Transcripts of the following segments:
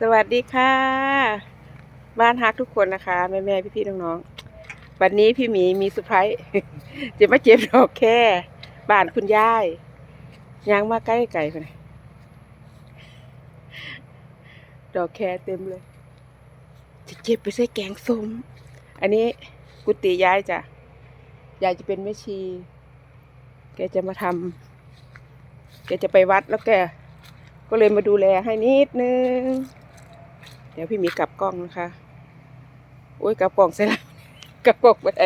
สวัสดีค่ะ บ้านฮักทุกคนนะคะ แม่แม่พี่พี่ๆน้องๆวันนี้พี่หมีมีเซอร์ไพรส์จะมาเจ็บดอกแค่บ้านคุณยายยังมาใกล้ไก่คนดอกแค่เต็มเลย จะเจ็บไปใส่แกงส้มอันนี้กุฏิยายจ้ะยายจะเป็นแม่ชี แกจะมาทำแกจะไปวัดแล้วแกก็เลยมาดูแลให้นิดนึง เดี๋ยวพี่มีกลับกล้องนะคะโอ้ยกลับกล้องเสร็จแล้วกลับกล้องไปไหน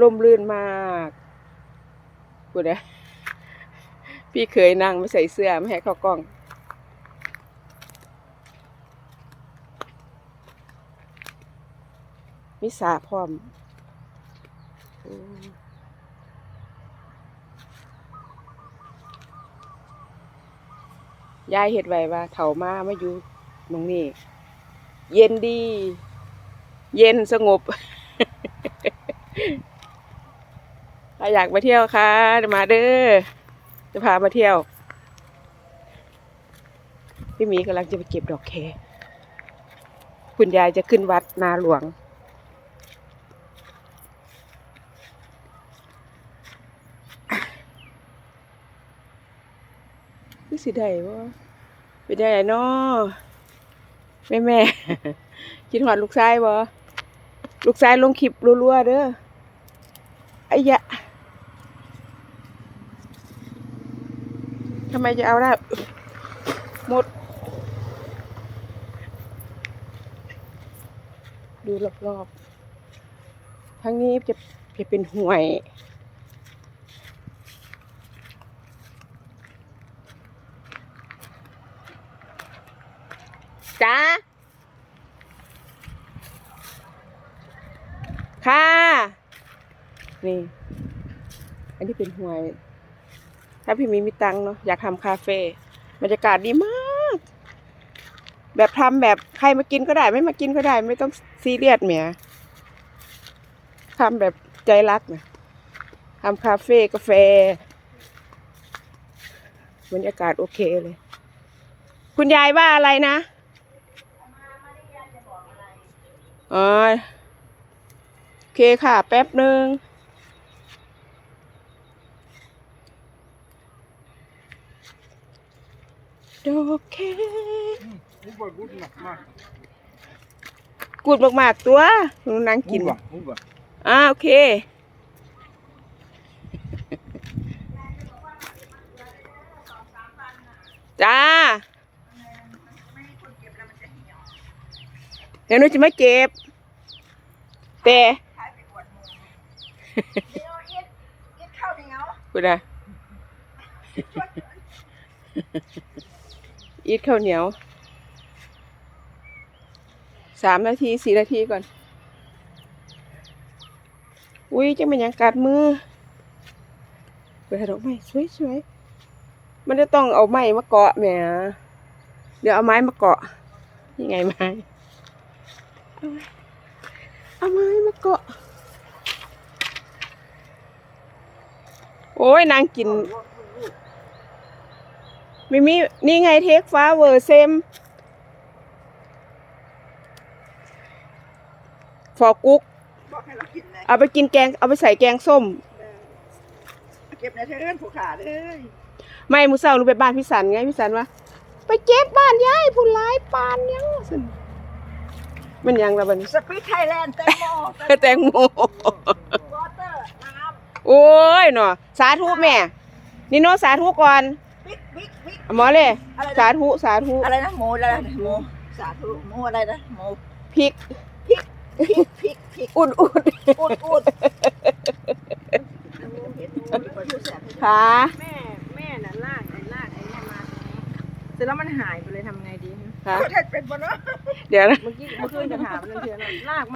ลมลื่นมากกูนะพี่เคยนั่งไม่ใส่เสื้อไม่ให้เข้ากล้อง มิสาพร้อม ยายเห็ดไว้ว่าเถามามาอยู่ตรงนี้ เย็นดี เย็นสงบถ้าอยากมาเที่ยวค่ะมาเด้อจะพามาเที่ยว พี่หมีกำลังจะไปเก็บดอกแคคุณยายจะขึ้นวัดนาหลวง คือสิได้บ่เป็นได้เนาะแม่แม่คิดหอดลูกชายบ่ลูกชายลงคลิปรัวๆเด้อไอ้ยะทำไมจะเอาได้หมด ดูรอบๆทางนี้จะจะเป็นห่วย จ้าค่ะ นี่ อันนี้เป็นหวย ถ้าพี่มีมีตังเนาะอยากทำคาเฟ่บรรยากาศดีมาก แบบทำแบบใครมากินก็ได้ ไม่มากินก็ได้ ไม่ต้องซีเรียสเมียทำแบบใจรักนะทำคาเฟ่กาแฟ บรรยากาศโอเคเลย คุณยายว่าอะไรนะ อ๋อ โอเคค่ะ แป๊บหนึ่งดอกแค่ Hoeven goed nog maar. กูดมากๆตัวหนูนั่งกินอ่าโอเคจ้าเดี๋ยวหนูจะมาเก็บ แต่กูนะอีทข้าวเหนียว สามนาทีสี่นาทีก่อน อุ้ยจะเป็นหยังกัดมือเปิดดอกไม้สวยสวยๆ มันจะต้องเอาไม้มาเกาะแหมเดี๋ยวเอาไม้มาเกาะยังไงไม้ เอาไม้เอาไม้มาเกาะ โอ้ยนางกิน มิมีนี่ไงเทคฟ้าเวอร์เซม ฟอกุ๊ก บอกให้เรากินเลยเอาไปกินแกง เอาไปใส่แกงส้มเก็บในเทือนผูกขาเลยไม่มือเศร้าหนูไปบ้านพี่สันไงพี่สันว่า ไปเจ็บบ้านยายผู้ร้ายปานยังสัน มันยังละบัดนสปีดไทยแลนด์แตงโมแตงโมวอเตอร์น้โอ้ยเนาะสาธุแม่ นี่โนสาธุก่อนำบิ๊กบิ๊กบิ๊กเอาหมอเลยอะไรนะสาธุสาธุอะไรนะหมูอะไรนะหมูสาธุหมูอะไรนะหมูพริกพริกพริกพริกพริกอุดอุดอุดอุดเห็นหมูแล้วก็ดูแสบขาแม่แม่น่ะลากไอ้ลากไอ้เนี่ยมาเสร็จแล้วมันหายไปเลยทำไงดี ขาเขาได้เป็นบนเนาะ เดี๋ยวนะ เมื่อกี้เมื่อคืนจะถามนั่นเทียนลาก